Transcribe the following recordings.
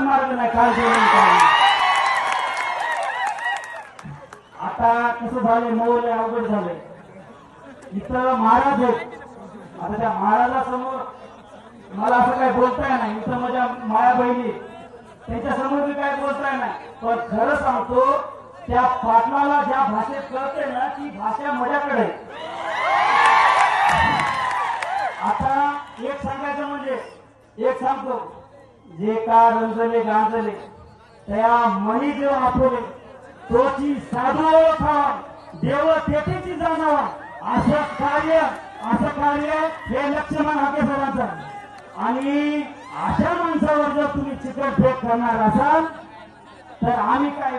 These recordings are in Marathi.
अजिबात मार्ग नाही काय करून आता कसं झालं मोल अवघड झालंय. इथं महाराज आहेत. आता त्या महाराजासमोर मला असं काय बोलताय नाही. इथं माझ्या माया बहिणी त्यांच्यासमोर मी काय बोलताय नाही. पण खरं सांगतो त्या पाटलाला ज्या भाषेत कळते ना ती भाषा माझ्याकडे आता एक सांगायचं म्हणजे एक सांगतो. जे का रंजले गांजले त्या मणी जेव्हा आठवले तोची साधू ओळखा देव तेथेची जाणावा असं कार्य असं कार्य हे लक्ष्मण हाके सरांचं आणि अशा माणसावर जर तुम्ही चिकट फेक करणार असाल तर आम्ही काय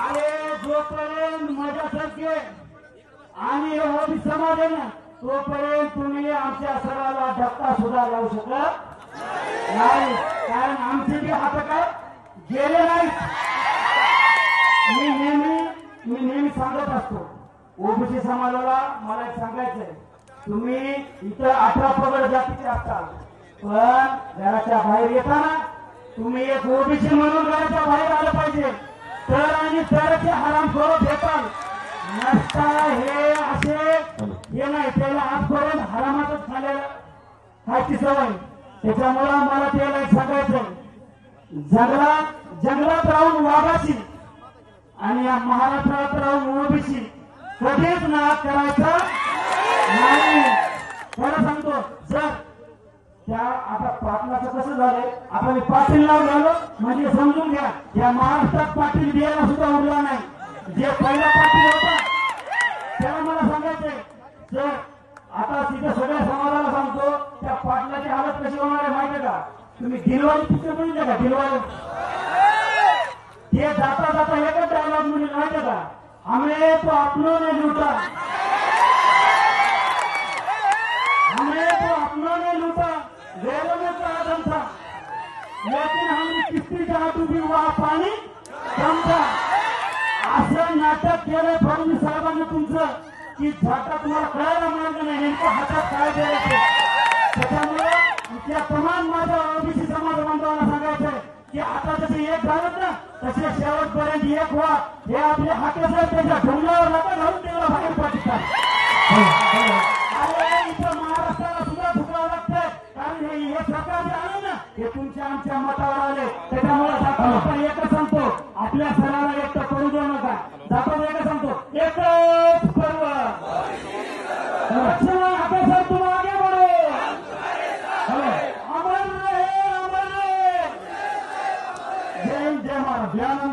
अरे जोपर्यंत माझ्यासारखे आणि समाधान तोपर्यंत तुम्ही आमच्या सराला धक्का सुद्धा लावू शकत नाही. कारण आमचे जे हात काय गेले नाहीत. मी नेहमी मी नेहमी सांगत असतो ओबीसी समाजाला मला एक सांगायचंय तुम्ही इतर अठरा पगड जातीचे असताल पण घराच्या बाहेर येताना तुम्ही एक ओबीसी म्हणून घराच्या बाहेर आलं पाहिजे. तर आणि तरच हराम करून भेटाल नसता हे असे हे नाही त्याला आजपर्यंत हरामातच झालेलं खायची सवय त्याच्यामुळं मला त्याला एक सांगायचं. जंगलात जंगलात राहून वाघाशी आणि या महाराष्ट्रात राहून ओबीसी कधीच नाश करायचा नाही. खरं सांगतो सर त्या आता पाटलाचं कसं झालंय? आता मी पाटील नाव झालो म्हणजे समजून घ्या. या महाराष्ट्रात पाटील द्यायला सुद्धा उरला नाही. जे पहिला पाटील होता त्याला मला सांगायचंय सर आता तिथे सगळ्या समाजाला सांगतो त्या पाटलाची हालत कशी होणार आहे माहितीये का? तुम्ही दिलवाली पिक्चर बघितलं का दिलवाली ते जाता जाता एकच डायलॉग म्हणजे माहितीये का? हमें तो अपनों ने लूटा हमें तो अपनों ने लूटा गैरों ने तो आदम था लेकिन हम किसी जहां भी वहां पानी कम था नाटक केलं फडणवीस साहेबांनी तुमचं की झाटा तुम्हाला कळायला मार्ग नाही नेमकं हातात काय द्यायचं? त्याच्यामुळे त्या तमाम माझ्या ओबीसी समाज बांधवांना सांगायचंय की आता जसे एक झालं ना तसे शेवटपर्यंत एक व्हा. हे आपले हाके साहेब त्याच्या ढोंगरावर नका घालून त्याला बाहेर पाकिस्तान अरे इथं महाराष्ट्राला सुद्धा फुकावं लागतंय. कारण हे हे सरकार जे आलं ना हे तुमच्या आमच्या मतावर आले. त्याच्यामुळे आपण एकच सांगतो आपल्या Fabiana.